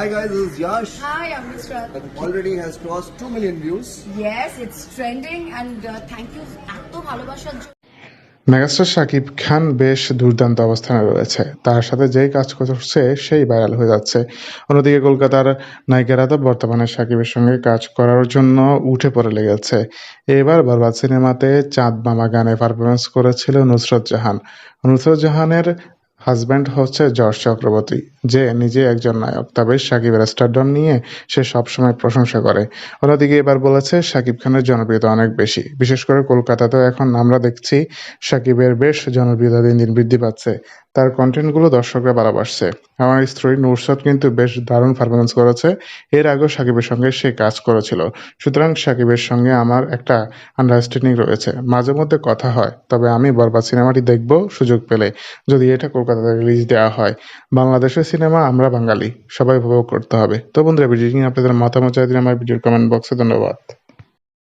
Hi guys, this is Yash. Hi, I'm. That already has crossed 2 million views. Yes, it's trending and uh, thank you এত ভালোবাসার জন্য megastar Shakib Khan বেশ দুর্দান্ত অবস্থানে রয়েছে তার সাথে যেই কাজ করছে সেই ভাইরাল হয়ে যাচ্ছে অন্যদিকে কলকাতার নায়িকারা তো বর্তমানে শাকিবের সঙ্গে কাজ করার জন্য উঠে পড়ে লেগেছে এবার বরবাদ সিনেমাতে চাঁদ মামা গানে পারফরমেন্স করেছিল নুসরত জাহান নুসরত জাহানের হাজব্যান্ড হচ্ছে জর্জ চক্রবর্তী, যে নিজে একজন নায়ক। তবে সাকিবের স্টারডম নিয়ে সে সবসময় প্রশংসা করে। অন্যদিকে এবার বলেছে, সাকিব খানের জনপ্রিয়তা অনেক বেশি। বিশেষ করে কলকাতাতেও এখন আমরা দেখছি, সাকিবের বেশ জনপ্রিয়তা দিন দিন বৃদ্ধি পাচ্ছে। তার কন্টেন্টগুলো দর্শকরা ভালোবাসছে আমার স্ত্রী নুরসাদ কিন্তু বেশ দারুণ পারফরমেন্স করেছে। এর আগেও সাকিবের সঙ্গে সে কাজ করেছিল। সুতরাং সাকিবের সঙ্গে আমার একটা আন্ডারস্ট্যান্ডিং রয়েছে। মাঝে মধ্যে কথা হয়, তবে আমি বরবাদ সিনেমাটি দেখব সুযোগ পেলে। যদি এটা কলকাতাতে রিলিজ দেওয়া হয়। বাংলাদেশের সিনেমা, আমরা বাঙালি। সবাই উপভোগ করতে হবে। তো বন্ধুরা ভিডিও নিয়ে আপনাদের মতামত চাই দিন আমার ভিডিওর কমেন্ট বক্সে ধন্যবাদ।